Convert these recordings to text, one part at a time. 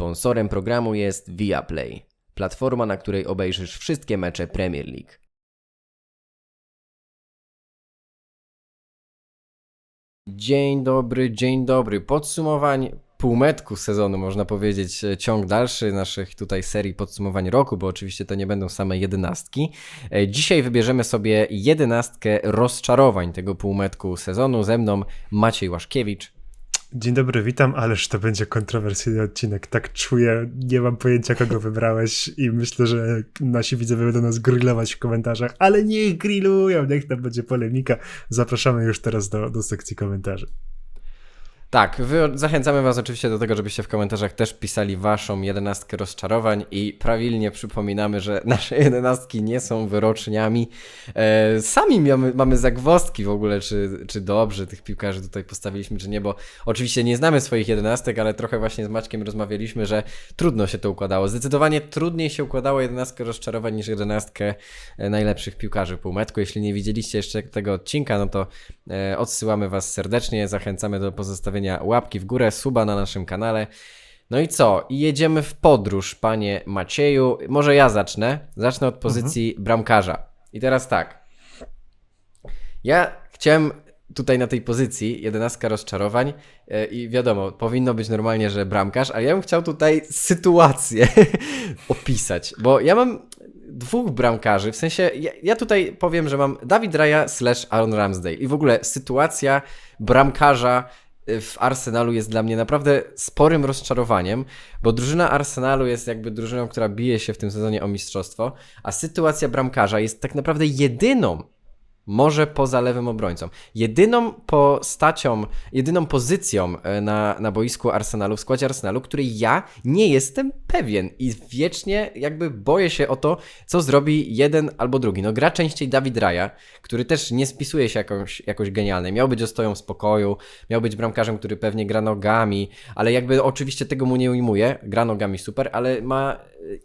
Sponsorem programu jest Viaplay, platforma, na której obejrzysz wszystkie mecze Premier League. Dzień dobry, dzień dobry. Podsumowań półmetku sezonu, można powiedzieć, e, ciąg dalszy naszych tutaj serii podsumowań roku, bo oczywiście to nie będą same jedenastki. E, Dzisiaj wybierzemy sobie jedenastkę rozczarowań tego półmetku sezonu. Ze mną Maciej Łaszkiewicz. Dzień dobry, witam, ależ to będzie kontrowersyjny odcinek. Tak czuję, nie mam pojęcia kogo wybrałeś i myślę, że nasi widzowie będą nas grillować w komentarzach, ale niech grillują, niech tam będzie polemika. Zapraszamy już teraz do, do sekcji komentarzy. Tak, wy, zachęcamy Was oczywiście do tego, żebyście w komentarzach też pisali Waszą jedenastkę rozczarowań i prawilnie przypominamy, że nasze jedenastki nie są wyroczniami. E, sami mamy, mamy zagwozdki w ogóle, czy, czy dobrze tych piłkarzy tutaj postawiliśmy, czy nie, bo oczywiście nie znamy swoich jedenastek, ale trochę właśnie z Maćkiem rozmawialiśmy, że trudno się to układało. Zdecydowanie trudniej się układało jedenastkę rozczarowań niż jedenastkę e, najlepszych piłkarzy półmetku. Jeśli nie widzieliście jeszcze tego odcinka, no to e, odsyłamy Was serdecznie, zachęcamy do pozostawienia łapki w górę, suba na naszym kanale. No i co? I jedziemy w podróż, panie Macieju. Może ja zacznę. Zacznę od pozycji bramkarza. I teraz tak. Ja chciałem tutaj na tej pozycji, jedenastka rozczarowań e, i wiadomo, powinno być normalnie, że bramkarz, ale ja bym chciał tutaj sytuację opisać, bo ja mam dwóch bramkarzy, w sensie ja, ja tutaj powiem, że mam Dawid Raya slash Aaron Ramsdale i w ogóle sytuacja bramkarza w Arsenalu jest dla mnie naprawdę sporym rozczarowaniem, bo drużyna Arsenalu jest jakby drużyną, która bije się w tym sezonie o mistrzostwo, a sytuacja bramkarza jest tak naprawdę jedyną, może poza lewym obrońcą, jedyną postacią, jedyną pozycją e, na, na boisku Arsenalu, w składzie Arsenalu, której ja nie jestem pewien i wiecznie jakby boję się o to, co zrobi jeden albo drugi. No gra częściej Dawid Raya, który też nie spisuje się jakąś, jakoś genialnie. Miał być ostoją w spokoju, miał być bramkarzem, który pewnie gra nogami, ale jakby oczywiście tego mu nie ujmuje, gra nogami super, ale ma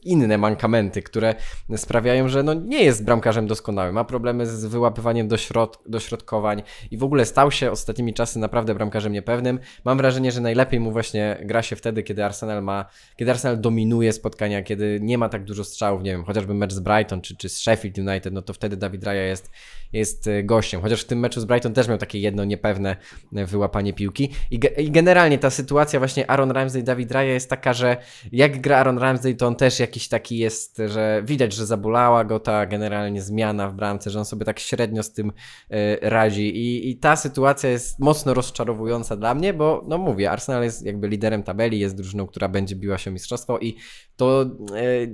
inne mankamenty, które sprawiają, że no nie jest bramkarzem doskonałym, ma problemy z wyłapywaniem dośrod dośrodkowań i w ogóle stał się ostatnimi czasy naprawdę bramkarzem niepewnym. Mam wrażenie, że najlepiej mu właśnie gra się wtedy, kiedy Arsenal ma, kiedy Arsenal dominuje spotkania, kiedy nie ma tak dużo strzałów, nie wiem, chociażby mecz z Brighton czy, czy z Sheffield United, no to wtedy Dawid Raya jest, jest e, gościem. Chociaż w tym meczu z Brighton też miał takie jedno niepewne e, wyłapanie piłki. I, ge i generalnie ta sytuacja właśnie Aaron Ramsey, Dawid Raya jest taka, że jak gra Aaron Ramsey, to on też jakiś taki jest, że widać, że zabolała go ta generalnie zmiana w bramce, że on sobie tak średnio z tym e, radzi. I, I ta sytuacja jest mocno rozczarowująca dla mnie, bo no mówię, Arsenal jest jakby liderem tabeli, jest drużyną, która będzie biła się mistrzostwo i to, e,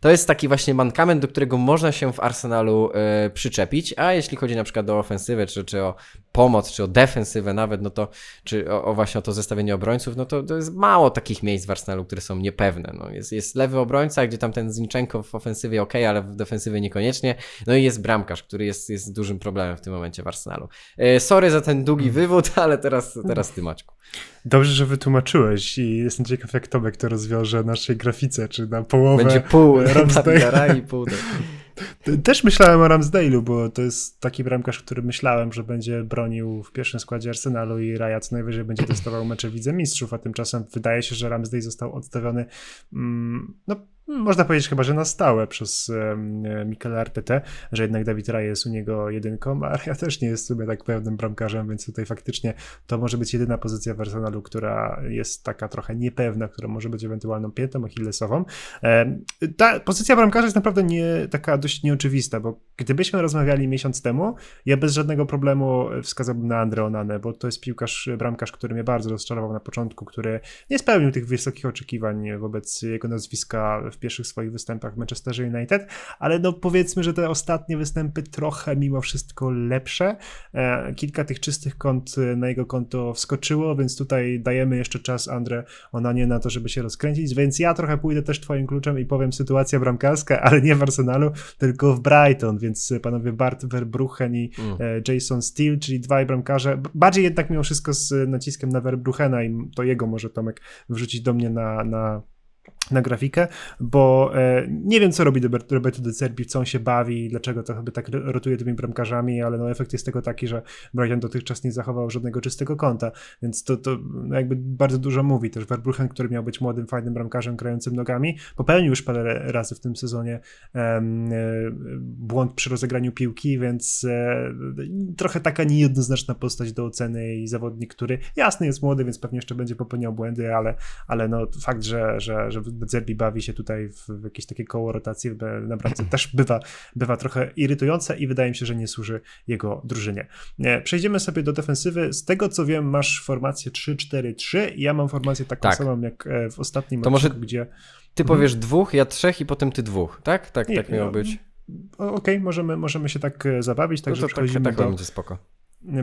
to jest taki właśnie mankament, do którego można się w Arsenalu e, przyczepić, a jeśli chodzi na przykład o ofensywę, czy, czy o pomoc, czy o defensywę nawet, no to, czy o, o właśnie o to zestawienie obrońców, no to, to jest mało takich miejsc w Arsenalu, które są niepewne. No jest, jest lewy obrońca, gdzie tam ten Zinchenko w ofensywie ok, ale w defensywie niekoniecznie. No i jest bramkarz, który jest, jest dużym problemem w tym momencie w Arsenalu. E, sorry za ten długi wywód, ale teraz, teraz ty Maćku. Dobrze, że wytłumaczyłeś i jestem ciekaw, jak Tomek to rozwiąże naszej grafice, czy na połowę Będzie pół Ramsdale'a. i pół. Też myślałem o Ramsdale'u, bo to jest taki bramkarz, który myślałem, że będzie bronił w pierwszym składzie Arsenalu i Raja co najwyżej będzie testował mecze Widze Mistrzów, a tymczasem wydaje się, że Ramsdale został odstawiony mm, no, można powiedzieć chyba, że na stałe przez um, Mikel Artetę, że jednak Dawid Raya jest u niego jedynką, a ja też nie jest sobie tak pewnym bramkarzem, więc tutaj faktycznie to może być jedyna pozycja w Arsenalu, która jest taka trochę niepewna, która może być ewentualną piętą achillesową. Ta pozycja bramkarza jest naprawdę nie, taka dość nieoczywista, bo gdybyśmy rozmawiali miesiąc temu, ja bez żadnego problemu wskazałbym na Andre Onanę, bo to jest piłkarz, bramkarz, który mnie bardzo rozczarował na początku, który nie spełnił tych wysokich oczekiwań wobec jego nazwiska w pierwszych swoich występach w Manchesterze United, ale no powiedzmy, że te ostatnie występy trochę mimo wszystko lepsze. E, kilka tych czystych kont e, na jego konto wskoczyło, więc tutaj dajemy jeszcze czas Andre Onanie na to, żeby się rozkręcić, więc ja trochę pójdę też twoim kluczem i powiem sytuacja bramkarska, ale nie w Arsenalu, tylko w Brighton, więc panowie Bart Verbruggen i mm. Jason Steele, czyli dwaj bramkarze, bardziej jednak mimo wszystko z naciskiem na Verbruchena i to jego może Tomek wrzucić do mnie na, na na grafikę, bo e, nie wiem, co robi Robert- Roberto De Zerbi, co on się bawi, dlaczego to chyba tak rotuje tymi bramkarzami, ale no efekt jest tego taki, że Brighton dotychczas nie zachował żadnego czystego kąta, więc to, to no jakby bardzo dużo mówi. Też Verbruggen, który miał być młodym, fajnym bramkarzem grającym nogami, popełnił już parę razy w tym sezonie e, błąd przy rozegraniu piłki, więc e, trochę taka niejednoznaczna postać do oceny i zawodnik, który jasny jest młody, więc pewnie jeszcze będzie popełniał błędy, ale, ale no fakt, że, że, że Zerbi bawi się tutaj w, jakieś takie koło rotacji w- na bramce też bywa, bywa trochę irytujące i wydaje mi się, że nie służy jego drużynie. Nie, Przejdziemy sobie do defensywy. Z tego co wiem, masz formację 3-4-3. Ja mam formację taką Tak. samą jak e, w ostatnim To może- odcinku, gdzie Ty powiesz dwóch, ja trzech i potem ty dwóch, tak? Tak, Nie, tak miało no, być. okej, możemy, możemy się tak e, zabawić, No także to tak, tak do, będzie spoko.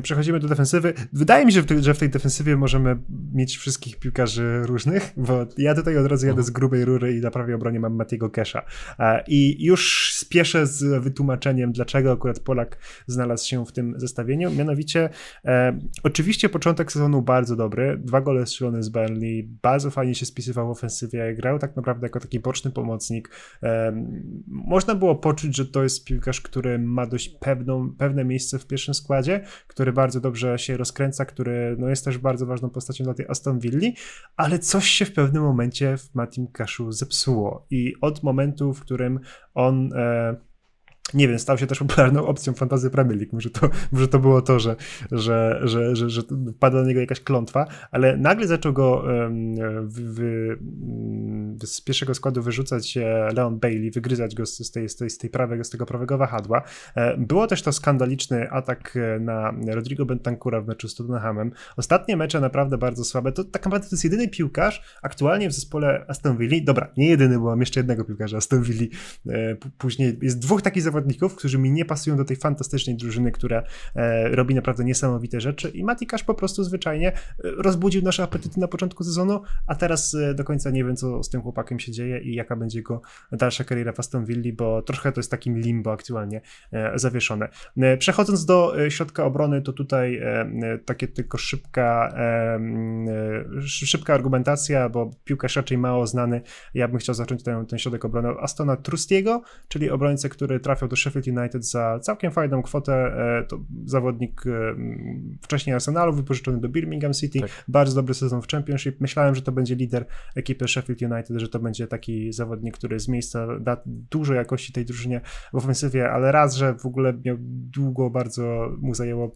Przechodzimy do defensywy. Wydaje mi się, że w tej- defensywie możemy mieć wszystkich piłkarzy różnych, bo ja tutaj od razu jadę z grubej rury i na prawej obronie mam Matiego Kesha. I już spieszę z wytłumaczeniem, dlaczego akurat Polak znalazł się w tym zestawieniu. Mianowicie, e, oczywiście początek sezonu bardzo dobry. Dwa gole strzelone z Burnley. Bardzo fajnie się spisywał w ofensywie. Grał tak naprawdę jako taki boczny pomocnik. E, można było poczuć, że to jest piłkarz, który ma dość pewną, pewne miejsce w pierwszym składzie, który bardzo dobrze się rozkręca, który no, jest też bardzo ważną postacią dla tej Aston Villa, ale coś się w pewnym momencie w Matim Kaszu zepsuło i od momentu, w którym on e, nie wiem, stał się też popularną opcją fantazy Premier League. Może to, może to było to, że, że, że, że, że padła na niego jakaś klątwa, ale nagle zaczął go wy, mm, z pierwszego składu wyrzucać e, Leon Bailey, wygryzać go z tej, z tej, z tej prawego, z tego prawego wahadła. E, Było też to skandaliczny atak e, na Rodrigo Bentancura w meczu z Tottenhamem. Ostatnie mecze naprawdę bardzo słabe. To tak naprawdę to jest jedyny piłkarz aktualnie w zespole Aston Villa. Dobra, nie jedyny, bo mam jeszcze jednego piłkarza Aston Villa. Później jest dwóch takich zawodników, którzy mi nie pasują do tej fantastycznej drużyny, która e, robi naprawdę niesamowite rzeczy i Mati Cash po prostu zwyczajnie e, rozbudził nasze apetyty na początku sezonu, a teraz e, do końca nie wiem, co z tym chłopakiem się dzieje i jaka będzie jego dalsza kariera w Aston Villa, bo trochę to jest takim limbo aktualnie zawieszone. Przechodząc do środka obrony, to tutaj takie tylko szybka, szybka argumentacja, bo piłkarz raczej mało znany. Ja bym chciał zacząć ten, ten środek obrony Astona Trustiego, czyli obrońcę, który trafiał do Sheffield United za całkiem fajną kwotę. E, To zawodnik e, wcześniej Arsenalu, wypożyczony do Birmingham City. Tak. Bardzo dobry sezon w Championship. Myślałem, że to będzie lider ekipy Sheffield United, że to będzie taki zawodnik, który z miejsca da dużo jakości tej drużynie w ofensywie, ale raz, że w ogóle miał długo bardzo mu zajęło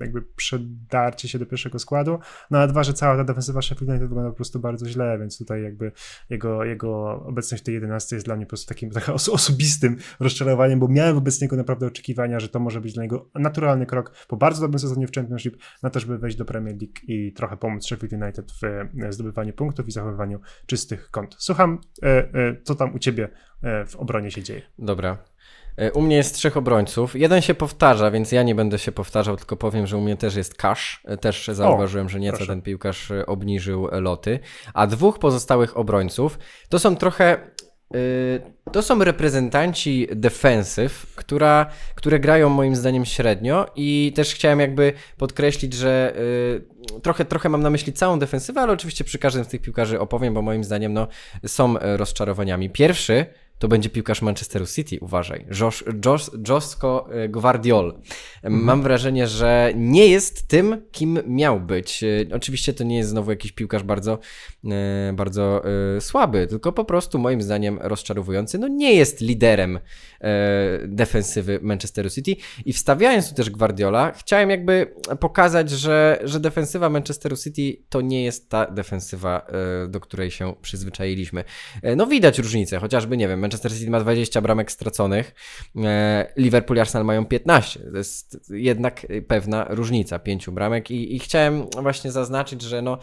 jakby przedarcie się do pierwszego składu, no a dwa, że cała ta defensywa Sheffield United wygląda po prostu bardzo źle, więc tutaj jakby jego, jego obecność w tej 11 jest dla mnie po prostu takim os- osobistym rozczarowaniem, bo miałem wobec niego naprawdę oczekiwania, że to może być dla niego naturalny krok po bardzo dobrym sezonie w Championship na to, żeby wejść do Premier League i trochę pomóc Sheffield United w e, zdobywaniu punktów i zachowywaniu czystych kont. Słucham, e, e, co tam u ciebie w obronie się dzieje. Dobra. U mnie jest trzech obrońców. Jeden się powtarza, więc ja nie będę się powtarzał, tylko powiem, że u mnie też jest. E, Też zauważyłem, że nieco proszę. ten piłkarz obniżył loty. A dwóch pozostałych obrońców to są trochę. Y, To są reprezentanci defensyw, która, które grają moim zdaniem średnio i też chciałem jakby podkreślić, że y, trochę, trochę mam na myśli całą defensywę, ale oczywiście przy każdym z tych piłkarzy opowiem, bo moim zdaniem no, są e, rozczarowaniami. Pierwszy to będzie piłkarz Manchesteru City, uważaj. Josh, Josh, Josko e, Guardiol. Mam wrażenie, że nie jest tym, kim miał być. E, Oczywiście to nie jest znowu jakiś piłkarz bardzo, e, bardzo słaby, tylko po prostu moim zdaniem rozczarowujący. No nie jest liderem defensywy Manchesteru City i wstawiając tu też Guardiola, chciałem jakby pokazać, że, że defensywa Manchesteru City to nie jest ta defensywa, do której się przyzwyczailiśmy. No widać różnicę, chociażby, nie wiem, Manchester City ma 20 bramek straconych, e, Liverpool i Arsenal mają 15. To jest jednak pewna różnica, 5 bramek i, i chciałem właśnie zaznaczyć, że no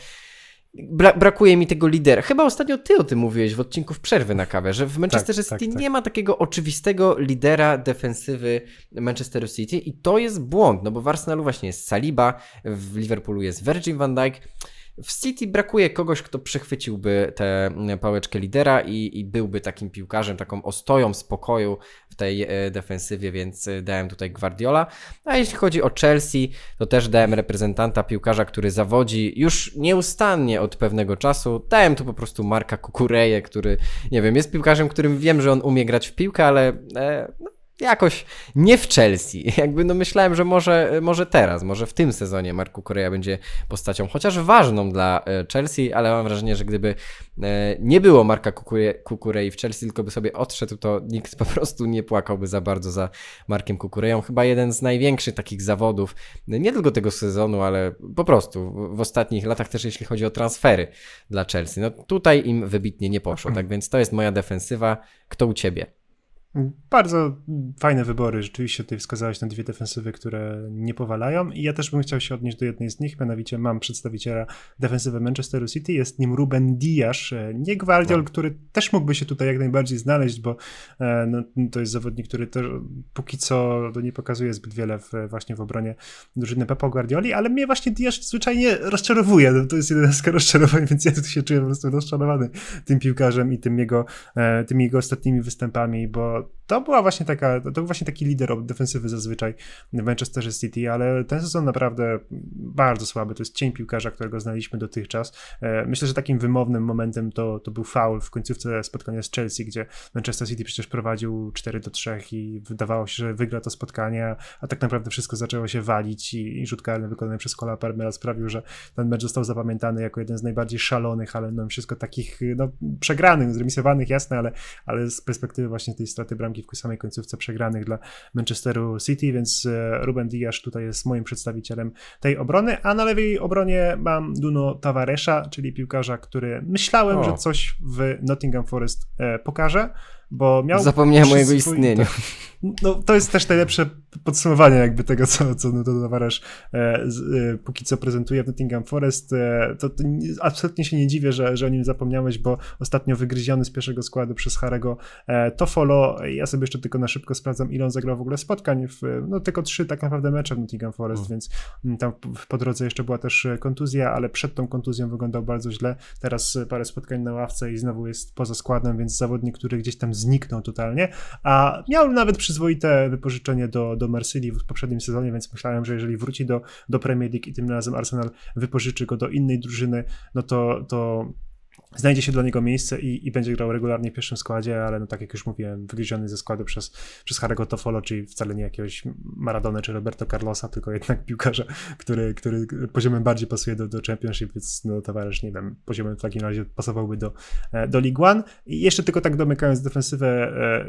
Bra brakuje mi tego lidera. Chyba ostatnio ty o tym mówiłeś w odcinku w przerwy na kawę, że w Manchesterze tak, City tak. nie ma takiego oczywistego lidera defensywy Manchesteru City i to jest błąd, no bo w Arsenalu właśnie jest Saliba, w Liverpoolu jest Virgil van Dijk. W City brakuje kogoś, kto przechwyciłby tę pałeczkę lidera i, i byłby takim piłkarzem, taką ostoją spokoju w tej e, defensywie, więc e, dałem tutaj Guardiola. A jeśli chodzi o Chelsea, to też dałem reprezentanta piłkarza, który zawodzi już nieustannie od pewnego czasu. Dałem tu po prostu Marka Kukureję, który, nie wiem, jest piłkarzem, którym wiem, że on umie grać w piłkę, ale e, no, jakoś nie w Chelsea. Jakby no myślałem, że może, może teraz, może w tym sezonie Marku Korea będzie postacią chociaż ważną dla e, Chelsea, ale mam wrażenie, że gdyby e, nie było Marka Kukure, Kukurei w Chelsea, tylko by sobie odszedł, to nikt po prostu nie płakałby za bardzo za Markiem Kukureją. Chyba jeden z największych takich zawodów, nie tylko tego sezonu, ale po prostu w ostatnich latach też jeśli chodzi o transfery dla Chelsea. No tutaj im wybitnie nie poszło, tak więc to jest moja defensywa. Kto u Ciebie? Bardzo fajne wybory. Rzeczywiście tutaj wskazałeś na dwie defensywy, które nie powalają i ja też bym chciał się odnieść do jednej z nich, mianowicie mam przedstawiciela defensywy Manchesteru City, jest nim Ruben Dias, e, nie Gwardiol, no. który też mógłby się tutaj jak najbardziej znaleźć, bo e, no, to jest zawodnik, który też póki co nie pokazuje zbyt wiele w, właśnie w obronie drużyny Pepo Guardioli, ale mnie właśnie Dias zwyczajnie rozczarowuje. No, to jest jedenastka rozczarowań, więc ja tu się czuję po prostu rozczarowany tym piłkarzem i tym jego, e, tymi jego ostatnimi występami, bo to była właśnie taka, to był właśnie taki lider defensywy zazwyczaj w Manchesterze City, ale ten sezon naprawdę bardzo słaby. To jest cień piłkarza, którego znaliśmy dotychczas. E, myślę, że takim wymownym momentem to, to był foul w końcówce spotkania z Chelsea, gdzie Manchester City przecież prowadził 4 do 3 i wydawało się, że wygra to spotkanie, a tak naprawdę wszystko zaczęło się walić i, i rzut karny wykonany przez Cola Palmera sprawił, że ten mecz został zapamiętany jako jeden z najbardziej szalonych, ale no wszystko takich no, przegranych, zremisowanych, jasne, ale, ale z perspektywy właśnie tej straty bramki w samej końcówce przegranych dla Manchesteru City, więc e, Ruben Dias tutaj jest moim przedstawicielem tej obrony, a na lewej obronie mam Duno Tavaresa, czyli piłkarza, który myślałem, o. że coś w Nottingham Forest e, pokaże, bo miał... Zapomniałem o jego istnieniu. No, to jest też najlepsze podsumowanie jakby tego, co, co no, Tavares e, e, póki co prezentuje w Nottingham Forest. E, to, to, absolutnie się nie dziwię, że, że o nim zapomniałeś, bo ostatnio wygryziony z pierwszego składu przez Harego e, Tofolo. Ja sobie jeszcze tylko na szybko sprawdzam, ile on zagrał w ogóle spotkań. W, no tylko trzy tak naprawdę mecze w Nottingham Forest, mm. więc mm, tam po drodze jeszcze była też kontuzja, ale przed tą kontuzją wyglądał bardzo źle. Teraz parę spotkań na ławce i znowu jest poza składem, więc zawodnik, który gdzieś tam zniknął totalnie, a miał nawet przyzwoite wypożyczenie do, do Marsylii w poprzednim sezonie, więc myślałem, że jeżeli wróci do, do Premier League i tym razem Arsenal wypożyczy go do innej drużyny, no to, to znajdzie się dla niego miejsce i, i, będzie grał regularnie w pierwszym składzie, ale no tak jak już mówiłem, wygryziony ze składu przez, przez Harry'ego Tofolo, czyli wcale nie jakiegoś Maradona czy Roberto Carlosa, tylko jednak piłkarza, który, który poziomem bardziej pasuje do, do Championship, więc no towarzysz, nie wiem, poziomem w takim razie pasowałby do, e, do League One. I jeszcze tylko tak domykając defensywę, e,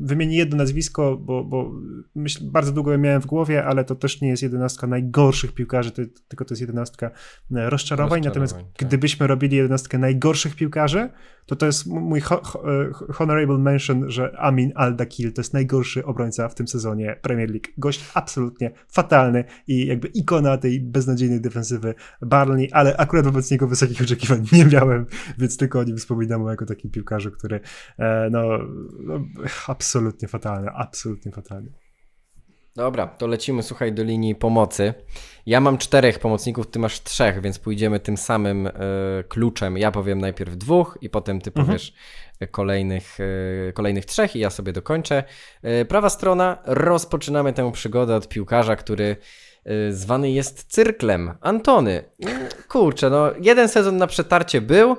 wymienię jedno nazwisko, bo, bo myśl, bardzo długo je miałem w głowie, ale to też nie jest jedenastka najgorszych piłkarzy, tylko to jest jedenastka rozczarowań, rozczarowań natomiast tak. gdybyśmy robili jedenastkę najgorszych najgorszych piłkarzy, to to jest mój ho e, honorable mention, że Amin Al-Dakil to jest najgorszy obrońca w tym sezonie Premier League. Gość absolutnie fatalny i jakby ikona tej beznadziejnej defensywy Barney, ale akurat wobec niego wysokich oczekiwań nie miałem, więc tylko o nim wspominam jako takim piłkarzu, który e, no, no absolutnie fatalny, absolutnie fatalny. Dobra, to lecimy, słuchaj, do linii pomocy. Ja mam czterech pomocników, ty masz trzech, więc pójdziemy tym samym y, kluczem. Ja powiem najpierw dwóch i potem ty mhm. powiesz kolejnych, y, kolejnych trzech i ja sobie dokończę. Y, prawa strona, rozpoczynamy tę przygodę od piłkarza, który zwany jest cyrklem. Antony. Kurczę, no jeden sezon na przetarcie był,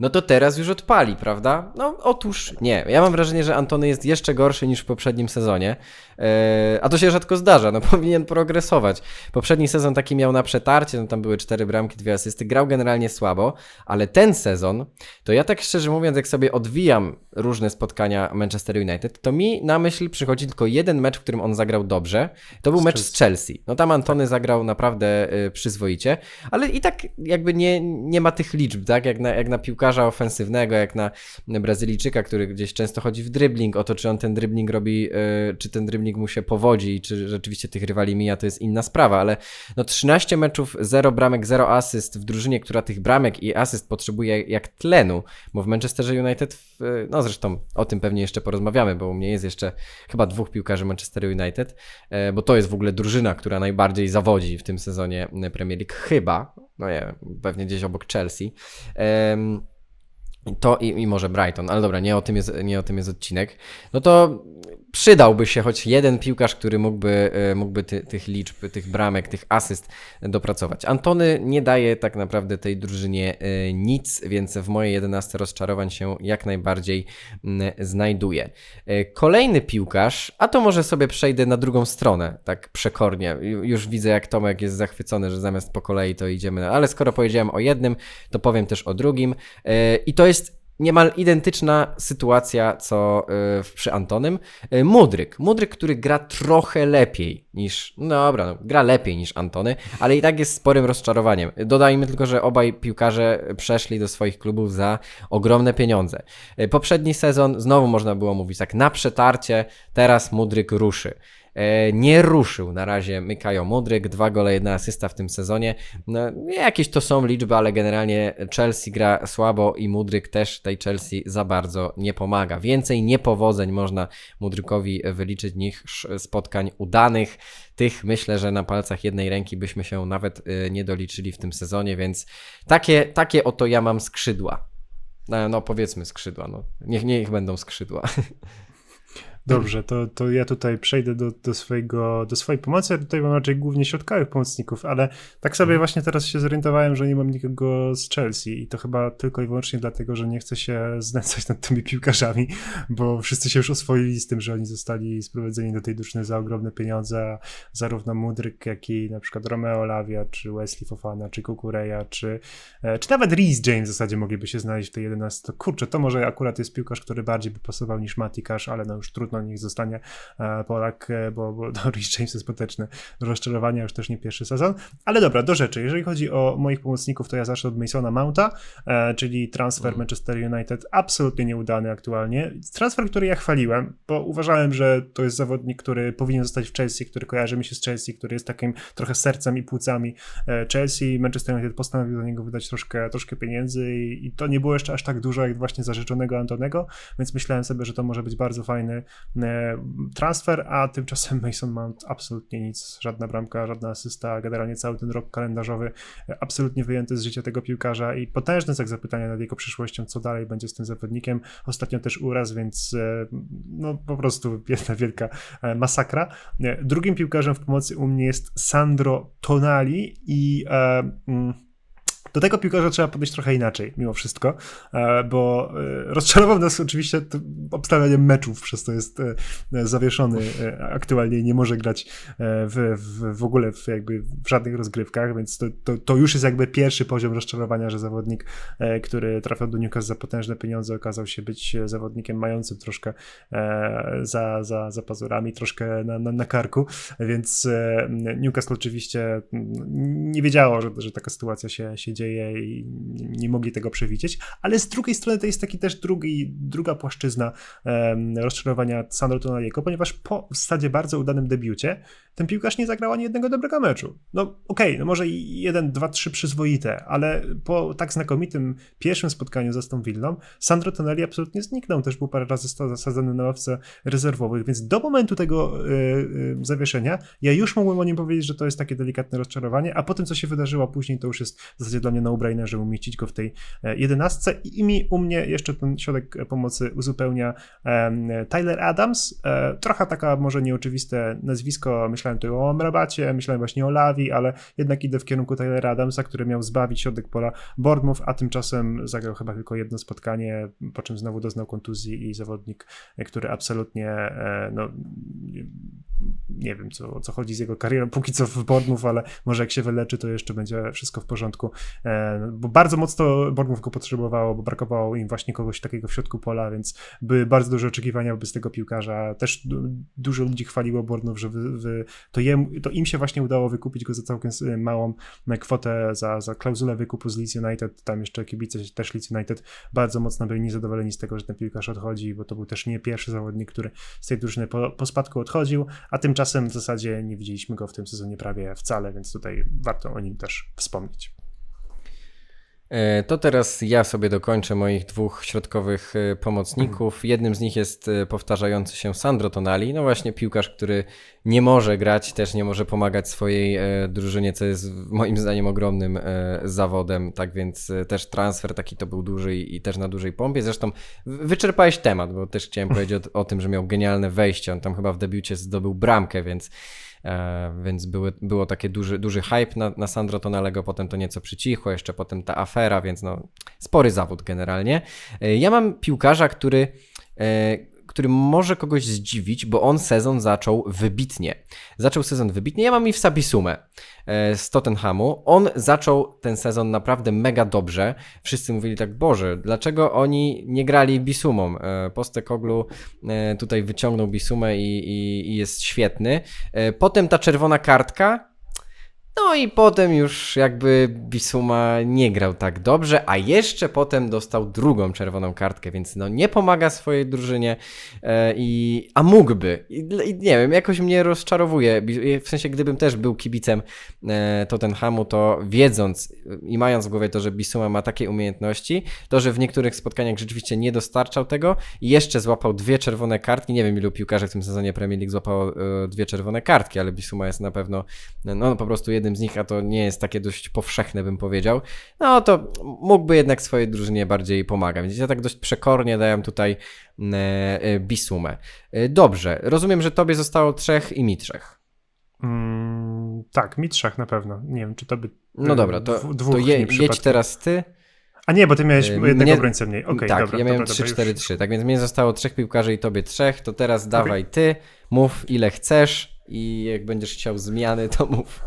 no to teraz już odpali, prawda? No otóż nie. Ja mam wrażenie, że Antony jest jeszcze gorszy niż w poprzednim sezonie. Eee, a to się rzadko zdarza, no powinien progresować. Poprzedni sezon taki miał na przetarcie, no tam były cztery bramki, dwie asysty, grał generalnie słabo, ale ten sezon, to ja tak szczerze mówiąc, jak sobie odwijam różne spotkania Manchester United, to mi na myśl przychodzi tylko jeden mecz, w którym on zagrał dobrze. To był z mecz Chelsea. z Chelsea. No tam Antony zagrał naprawdę y, przyzwoicie, ale i tak jakby nie, nie ma tych liczb, tak? Jak na, jak na piłkarza ofensywnego, jak na Brazylijczyka, który gdzieś często chodzi w dribbling, o to, czy on ten dribbling robi, y, czy ten dribbling mu się powodzi i czy rzeczywiście tych rywali mija, to jest inna sprawa, ale no 13 meczów, 0 bramek, 0 asyst w drużynie, która tych bramek i asyst potrzebuje jak tlenu, bo w Manchesterze United, no zresztą o tym pewnie jeszcze porozmawiamy, bo u mnie jest jeszcze chyba dwóch piłkarzy Manchester United, e, bo to jest w ogóle drużyna, która najbardziej zawodzi w tym sezonie Premier League, chyba, no nie pewnie gdzieś obok Chelsea. To i, i może Brighton, ale dobra, nie o, tym jest, nie o tym jest odcinek. No to przydałby się choć jeden piłkarz, który mógłby, e, mógłby ty, tych liczb, tych bramek, tych asyst dopracować. Antony nie daje tak naprawdę tej drużynie e, nic, więc w mojej 11 rozczarowań się jak najbardziej znajduje. E, Kolejny piłkarz, a to może sobie przejdę na drugą stronę, tak przekornie. Ju- Już widzę, jak Tomek jest zachwycony, że zamiast po kolei to idziemy. Ale skoro powiedziałem o jednym, to powiem też o drugim. I to jest niemal identyczna sytuacja co w- przy Antonym. E, Mudryk. Mudryk, który gra trochę lepiej niż. No dobra, no, gra lepiej niż Antony, ale i tak jest sporym rozczarowaniem. Dodajmy tylko, że obaj piłkarze przeszli do swoich klubów za ogromne pieniądze. E, Poprzedni sezon znowu można było mówić tak na przetarcie, teraz Mudryk ruszy. E, Nie ruszył na razie Mykajo Mudryk, dwa gole, jedna asysta w tym sezonie. No, jakieś to są liczby, ale generalnie Chelsea gra słabo i Mudryk też tej Chelsea za bardzo nie pomaga. Więcej niepowodzeń można Mudrykowi wyliczyć niż spotkań udanych. Tych myślę, że na palcach jednej ręki byśmy się nawet y, nie doliczyli w tym sezonie, więc takie, takie oto ja mam skrzydła. No, no powiedzmy skrzydła, no. Niech, niech będą skrzydła. Dobrze, to, to ja tutaj przejdę do, do, swojego, do swojej pomocy. Ja tutaj mam raczej głównie środkowych pomocników, ale tak sobie właśnie teraz się zorientowałem, że nie mam nikogo z Chelsea i to chyba tylko i wyłącznie dlatego, że nie chcę się znęcać nad tymi piłkarzami, bo wszyscy się już oswoili z tym, że oni zostali sprowadzeni do tej drużyny za ogromne pieniądze, zarówno Mudryk, jak i na przykład Romeo Lavia, czy Wesley Fofana, czy Kukureya, czy, e, czy nawet Reece James w zasadzie mogliby się znaleźć w tej 11. To kurczę, to może akurat jest piłkarz, który bardziej by pasował niż Matikasz, ale no już trudno, niech zostanie e, Polak, e, bo, bo Reece James jest poteczny. Rozczarowania już też nie pierwszy sezon. Ale dobra, do rzeczy. Jeżeli chodzi o moich pomocników, to ja zacznę od Masona Mounta, e, czyli transfer Manchester United, absolutnie nieudany aktualnie. Transfer, który ja chwaliłem, bo uważałem, że to jest zawodnik, który powinien zostać w Chelsea, który kojarzy mi się z Chelsea, który jest takim trochę sercem i płucami Chelsea. Manchester United postanowił za niego wydać troszkę, troszkę pieniędzy i, i to nie było jeszcze aż tak dużo, jak właśnie za życzonego Antonego, więc myślałem sobie, że to może być bardzo fajny transfer, a tymczasem Mason Mount absolutnie nic, żadna bramka, żadna asysta, generalnie cały ten rok kalendarzowy e, absolutnie wyjęty z życia tego piłkarza i potężny znak zapytania nad jego przyszłością, co dalej będzie z tym zawodnikiem. Ostatnio też uraz, więc e, no po prostu jedna wielka e, masakra. E, Drugim piłkarzem w pomocy u mnie jest Sandro Tonali i e, mm, do tego piłkarza trzeba podejść trochę inaczej, mimo wszystko, e, bo e, rozczarował nas oczywiście obstawianiem meczów, przez to jest e, zawieszony aktualnie i nie może grać w, w, w ogóle w, jakby w żadnych rozgrywkach, więc to, to, to już jest jakby pierwszy poziom rozczarowania, że zawodnik, który trafiał do Newcastle za potężne pieniądze, okazał się być zawodnikiem mającym troszkę za, za, za pazurami, troszkę na, na, na karku, więc Newcastle oczywiście mm, nie wiedziało, że, że taka sytuacja się, się dzieje i nie- mogli tego przewidzieć, ale z drugiej strony to jest taki też drugi, druga płaszczyzna em, rozczarowania Sandro Tonaliego, ponieważ po w zasadzie bardzo udanym debiucie ten piłkarz nie zagrał ani jednego dobrego meczu. No okej, no może jeden, dwa, trzy przyzwoite, ale po tak znakomitym pierwszym spotkaniu z Aston Villą Sandro Tonali absolutnie zniknął, też był parę razy zasadzony na ławce rezerwowych, więc do momentu tego y, y, zawieszenia ja już mogłem o nim powiedzieć, że to jest takie delikatne rozczarowanie, a po tym, co się wydarzyło później, to już jest w zasadzie dla mnie no-brainer, żeby umieścić go w tej e, jedenastce. I mi, u mnie jeszcze ten środek e, pomocy uzupełnia Tyler Adams, e, trochę taka może nieoczywiste nazwisko, myślałem tu o Amrabacie, myślałem właśnie o Lawi, ale jednak idę w kierunku Tylera Adamsa, który miał zbawić środek pola Bournemouth, a tymczasem zagrał chyba tylko jedno spotkanie, po czym znowu doznał kontuzji i zawodnik, który absolutnie no, nie- wiem co, co chodzi z jego karierą, póki co w Bournemouth, ale może jak się wyleczy, to jeszcze będzie wszystko w porządku, bo bardzo mocno Bournemouth go potrzebowało, bo brakowało im właśnie kogoś takiego w środku pola, więc były bardzo duże oczekiwania wobec tego piłkarza. Też du- dużo ludzi chwaliło Bournemouth, że wy, wy, to, to im się właśnie udało wykupić go za całkiem małą e, kwotę, za, za klauzulę wykupu z Leeds United. Tam jeszcze kibice też Leeds United bardzo mocno byli niezadowoleni z tego, że ten piłkarz odchodzi, bo to był też nie pierwszy zawodnik, który z tej drużyny po, po spadku odchodził, a tymczasem w zasadzie nie widzieliśmy go w tym sezonie prawie wcale, więc tutaj warto o nim też wspomnieć. E, To teraz ja sobie dokończę moich dwóch środkowych e, pomocników. Jednym z nich jest e, powtarzający się Sandro Tonali. No właśnie piłkarz, który nie może grać, też nie może pomagać swojej drużynie, co jest moim zdaniem ogromnym zawodem. Tak więc też transfer taki to był duży i, też na dużej pompie. Zresztą wyczerpałeś temat, bo też chciałem powiedzieć o, o tym, że miał genialne wejście. On tam chyba w debiucie zdobył bramkę, więc więc były, było taki duży, duży hype na, na Sandro Tonalego, potem to nieco przycichło, jeszcze potem ta afera, więc no spory zawód generalnie. E, ja mam piłkarza, który, e, który może kogoś zdziwić, bo on sezon zaczął wybitnie. Zaczął sezon wybitnie, ja mam i w Sabisumę e, z Tottenhamu. On zaczął ten sezon naprawdę mega dobrze. Wszyscy mówili tak, Boże, dlaczego oni nie grali Bisumą? E, Postekoglu e, tutaj wyciągnął Bisumę i, i, i jest świetny. Potem ta czerwona kartka. No i potem już jakby Bisuma nie grał tak dobrze, a jeszcze potem dostał drugą czerwoną kartkę, więc no nie pomaga swojej drużynie e, i a mógłby. I, I nie wiem, jakoś mnie rozczarowuje. Bi- W sensie gdybym też był kibicem e, Tottenhamu, to wiedząc i mając w głowie to, że Bisuma ma takie umiejętności, to, że w niektórych spotkaniach rzeczywiście nie dostarczał tego i jeszcze złapał dwie czerwone kartki. Nie wiem, ilu piłkarzy w tym sezonie Premier League złapało e, dwie czerwone kartki, ale Bisuma jest na pewno no, po prostu jednym z nich, a to nie jest takie dość powszechne, bym powiedział. No to mógłby jednak swojej drużynie bardziej pomagać. Więc ja tak dość przekornie daję tutaj e, e, Bisumę. E, dobrze, rozumiem, że tobie zostało trzech i mi trzech. Mm, tak, mi trzech na pewno. Nie wiem, czy to by. No dobra, to, to je, jedź teraz ty. A nie, bo ty miałeś jednego mnie- obrońcę mniej. Okej, tak, dobra. ja miałem dobra, dobra, 3-4-3, tak więc mnie zostało trzech piłkarzy i tobie trzech, to teraz dawaj ty, mów ile chcesz i jak będziesz chciał zmiany, to mów.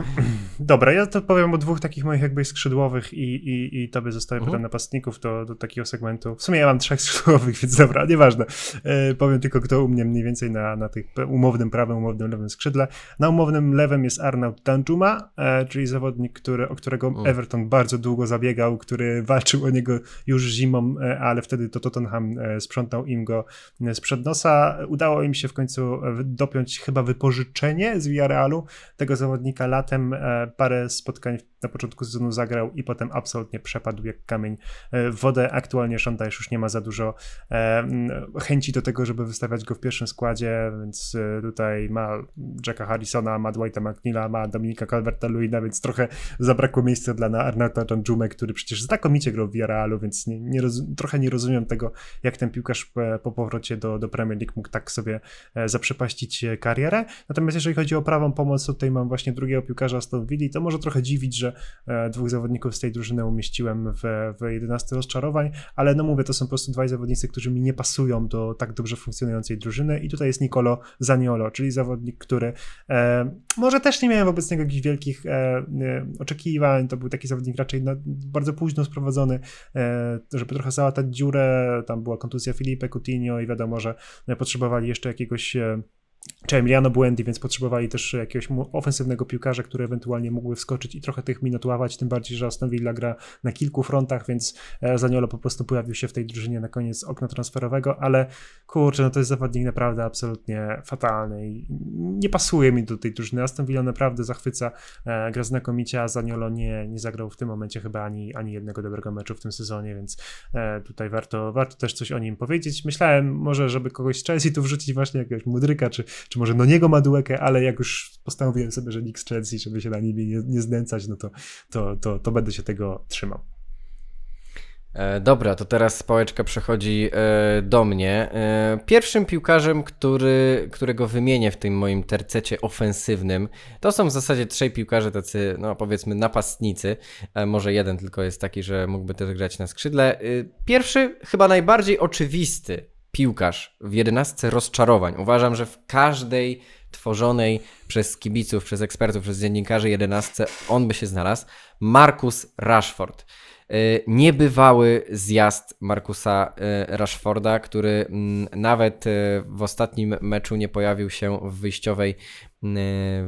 Dobra, ja to powiem o dwóch takich moich jakby skrzydłowych i, i, i tobie zostawię Mhm. potem napastników do, do takiego segmentu. W sumie ja mam trzech skrzydłowych, więc dobra, nieważne. E, powiem tylko, kto u mnie mniej więcej na, na tych umownym prawym, umownym lewym skrzydle. Na umownym lewym jest Arnaud Danjuma, e, czyli zawodnik, który, o którego Mm. Everton bardzo długo zabiegał, który walczył o niego już zimą, e, ale wtedy to Tottenham e, sprzątał im go e, sprzed nosa. Udało im się w końcu e, dopiąć chyba wypożyczenie z Villarrealu tego zawodnika latem e, parę spotkań na początku sezonu zagrał i potem absolutnie przepadł jak kamień e, w wodę. Aktualnie Dyche już nie ma za dużo e, chęci do tego, żeby wystawiać go w pierwszym składzie, więc e, tutaj ma Jacka Harrisona, ma Dwighta McNeila, ma Dominika Calverta-Lewina, więc trochę zabrakło miejsca dla na Arnauta Danjumę, który przecież znakomicie grał w Villarrealu, więc nie, nie trochę nie rozumiem tego, jak ten piłkarz e, po powrocie do, do Premier League mógł tak sobie e, zaprzepaścić e, karierę. Natomiast jeżeli chodzi o prawą pomoc, tutaj mam właśnie drugiego piłkarza Aston Villa, to może trochę dziwić, że e, dwóch zawodników z tej drużyny umieściłem w, w 11 rozczarowań, ale no mówię, to są po prostu dwaj zawodnicy, którzy mi nie pasują do tak dobrze funkcjonującej drużyny i tutaj jest Nicolo Zaniolo, czyli zawodnik, który e, może też nie miałem wobec niego jakichś wielkich e, e, oczekiwań, to był taki zawodnik raczej bardzo późno sprowadzony, e, żeby trochę załatać dziurę, tam była kontuzja Filipe Coutinho i wiadomo, że potrzebowali jeszcze jakiegoś e, czy Emiliano Buendi, więc potrzebowali też jakiegoś ofensywnego piłkarza, który ewentualnie mógłby wskoczyć i trochę tych minut łapać, tym bardziej, że Aston Villa gra na kilku frontach, więc e, Zaniolo po prostu pojawił się w tej drużynie na koniec okna transferowego, ale kurczę, no to jest zawodnik naprawdę absolutnie fatalny i nie pasuje mi do tej drużyny. Aston Villa naprawdę zachwyca, e, gra znakomicie, a Zaniolo nie, nie zagrał w tym momencie chyba ani, ani jednego dobrego meczu w tym sezonie, więc e, tutaj warto, warto też coś o nim powiedzieć. Myślałem może, żeby kogoś z Chelsea tu wrzucić właśnie jakiegoś Mudryka, czy, czy może no niego Maduekę, ale jak już postanowiłem sobie, że nikt Chelsea, żeby się na nim nie, nie znęcać, no to, to, to, to będę się tego trzymał. E, dobra, to teraz pałeczka przechodzi e, do mnie. E, pierwszym piłkarzem, który, którego wymienię w tym moim tercecie ofensywnym, to są w zasadzie trzej piłkarze tacy, no powiedzmy napastnicy. Może jeden tylko jest taki, że mógłby też grać na skrzydle. Pierwszy, chyba najbardziej oczywisty piłkarz w jedenastce rozczarowań. Uważam, że w każdej tworzonej przez kibiców, przez ekspertów, przez dziennikarzy jedenastce on by się znalazł. Marcus Rashford. Y, Niebywały zjazd Markusa y, Rashforda, który mm, nawet y, w ostatnim meczu nie pojawił się w wyjściowej,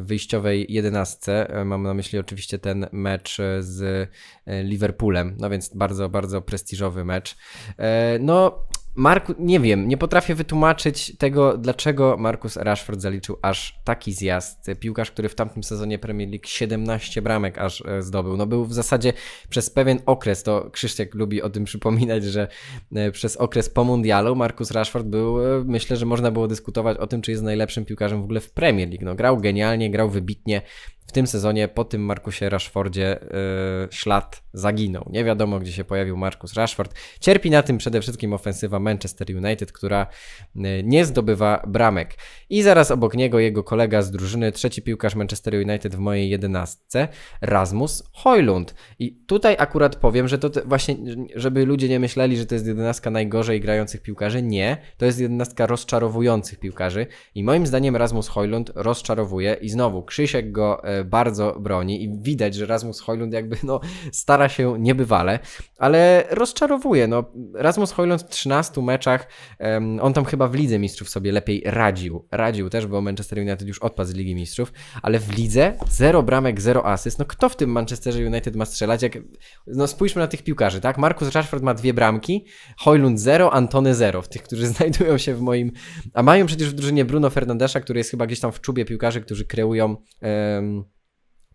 wyjściowej jedenastce. Mam na myśli oczywiście ten mecz z Liverpoolem, no więc bardzo, bardzo prestiżowy mecz. No, Marku, nie wiem, nie potrafię wytłumaczyć tego, dlaczego Marcus Rashford zaliczył aż taki zjazd. Piłkarz, który w tamtym sezonie Premier League 17 bramek aż e, zdobył. No był w zasadzie przez pewien okres, to Krzysztof lubi o tym przypominać, że e, przez okres po mundialu Marcus Rashford był, e, myślę, że można było dyskutować o tym, czy jest najlepszym piłkarzem w ogóle w Premier League. No grał genialnie, grał wybitnie, w tym sezonie po tym Markusie Rashfordzie yy, ślad zaginął. Nie wiadomo, gdzie się pojawił Markus Rashford. Cierpi na tym przede wszystkim ofensywa Manchester United, która yy, nie zdobywa bramek. I zaraz obok niego jego kolega z drużyny, trzeci piłkarz Manchester United w mojej jedenastce, Rasmus Hojlund. I tutaj akurat powiem, że to właśnie, żeby ludzie nie myśleli, że to jest jedenastka najgorzej grających piłkarzy. Nie, to jest jedenastka rozczarowujących piłkarzy. I moim zdaniem Rasmus Hojlund rozczarowuje. I znowu, Krzysiek go e, bardzo broni i widać, że Rasmus Hojlund jakby no stara się niebywale, ale rozczarowuje. No, Rasmus Hojlund w 13 meczach, um, on tam chyba w Lidze Mistrzów sobie lepiej radził. Radził też, bo Manchester United już odpadł z Ligi Mistrzów, ale w Lidze zero bramek, zero asyst. No kto w tym Manchesterze United ma strzelać? Jak, no spójrzmy na tych piłkarzy, tak? Marcus Rashford ma dwie bramki, Hojlund zero, Antony zero, w tych, którzy znajdują się w moim... A mają przecież w drużynie Bruno Fernandesza, który jest chyba gdzieś tam w czubie piłkarzy, którzy kreują... Um,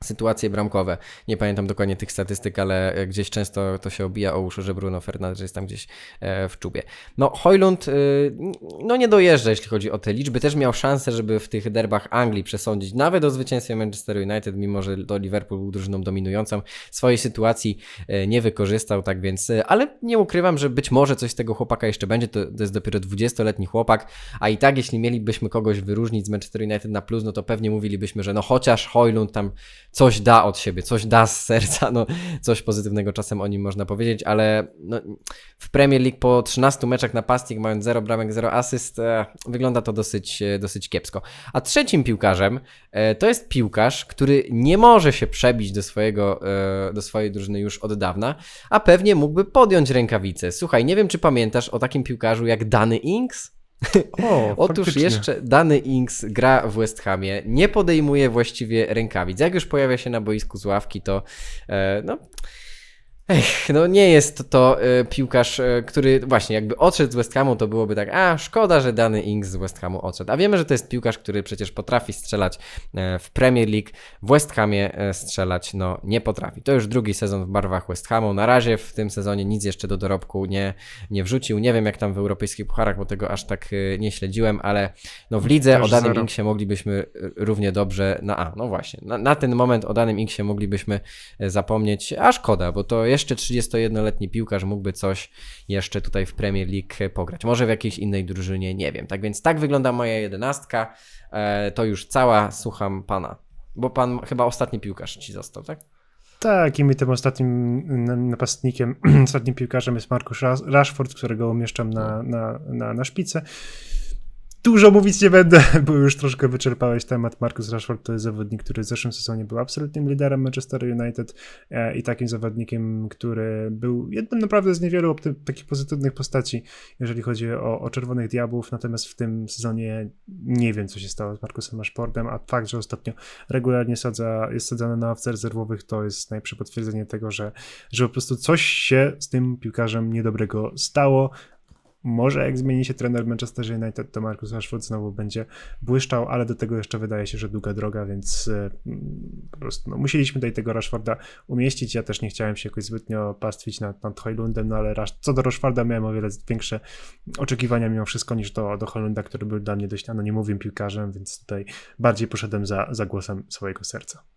sytuacje bramkowe. Nie pamiętam dokładnie tych statystyk, ale e, gdzieś często to się obija o uszy, że Bruno Fernandes jest tam gdzieś e, w czubie. No, Hojlund y, no nie dojeżdża, jeśli chodzi o te liczby. Też miał szansę, żeby w tych derbach Anglii przesądzić nawet o zwycięstwie Manchester United, mimo że do Liverpool był drużyną dominującą. Swojej sytuacji e, nie wykorzystał, tak więc, ale nie ukrywam, że być może coś z tego chłopaka jeszcze będzie. To, to jest dopiero 20-letni chłopak, a i tak, jeśli mielibyśmy kogoś wyróżnić z Manchester United na plus, no to pewnie mówilibyśmy, że no chociaż Hojlund tam coś da od siebie, coś da z serca, no coś pozytywnego czasem o nim można powiedzieć, ale no, w Premier League po 13 meczach napastnik, mając 0 bramek, 0 asyst, e, wygląda to dosyć, e, dosyć kiepsko. A trzecim piłkarzem e, to jest piłkarz, który nie może się przebić do, swojego, e, do swojej drużyny już od dawna, a pewnie mógłby podjąć rękawice. Słuchaj, nie wiem czy pamiętasz o takim piłkarzu jak Dany Inks? O, Otóż faktycznie. jeszcze dany Inks gra w West Hamie, nie podejmuje właściwie rękawic. Jak już pojawia się na boisku z ławki, to e, no. Ech, no nie jest to e, piłkarz, e, który właśnie jakby odszedł z West Hamu, to byłoby tak, a szkoda, że dany Inks z West Hamu odszedł. A wiemy, że to jest piłkarz, który przecież potrafi strzelać e, w Premier League, w West Hamie e, strzelać no nie potrafi. To już drugi sezon w barwach West Hamu. Na razie w tym sezonie nic jeszcze do dorobku nie, nie wrzucił. Nie wiem jak tam w europejskich pucharach, bo tego aż tak e, nie śledziłem, ale no w lidze Też o danym zero. Inksie moglibyśmy równie dobrze, na a, no właśnie, na, na ten moment o danym Inksie moglibyśmy zapomnieć, a szkoda, bo to jeszcze 31-letni piłkarz mógłby coś jeszcze tutaj w Premier League pograć. Może w jakiejś innej drużynie, nie wiem. Tak więc tak wygląda moja jedenastka. E, to już cała, słucham pana. Bo pan chyba ostatni piłkarz ci został, tak? Tak, i my tym ostatnim na- napastnikiem, ostatnim piłkarzem jest Markus Ras- Rashford, którego umieszczam na, na, na, na szpicę. Dużo mówić nie będę, bo już troszkę wyczerpałeś temat. Marcus Rashford to jest zawodnik, który w zeszłym sezonie był absolutnym liderem Manchester United e, i takim zawodnikiem, który był jednym naprawdę z niewielu takich pozytywnych postaci, jeżeli chodzi o, o Czerwonych Diabłów. Natomiast w tym sezonie nie wiem, co się stało z Marcusem Rashfordem, a fakt, że ostatnio regularnie sadza, jest sadzany na ławce rezerwowych, to jest najlepsze potwierdzenie tego, że, że po prostu coś się z tym piłkarzem niedobrego stało. Może jak zmieni się trener Manchester United, to Marcus Rashford znowu będzie błyszczał, ale do tego jeszcze wydaje się, że długa droga, więc e, mm, po prostu no, musieliśmy tutaj tego Rashforda umieścić. Ja też nie chciałem się jakoś zbytnio pastwić nad, nad Hojlundem, no ale Rash, co do Rashforda miałem o wiele większe oczekiwania mimo wszystko niż do, do Hojlunda, który był dla mnie dość anonimowym piłkarzem, więc tutaj bardziej poszedłem za, za głosem swojego serca.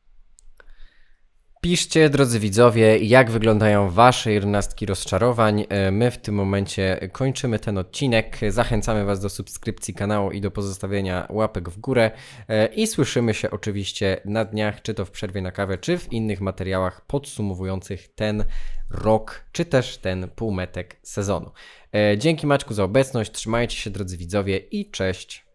Piszcie, drodzy widzowie, jak wyglądają wasze jedenastki rozczarowań. E, My w tym momencie kończymy ten odcinek. Zachęcamy was do subskrypcji kanału i do pozostawienia łapek w górę. E, I słyszymy się oczywiście na dniach, czy to w przerwie na kawę, czy w innych materiałach podsumowujących ten rok, czy też ten półmetek sezonu. E, Dzięki Maćku za obecność, trzymajcie się drodzy widzowie i cześć.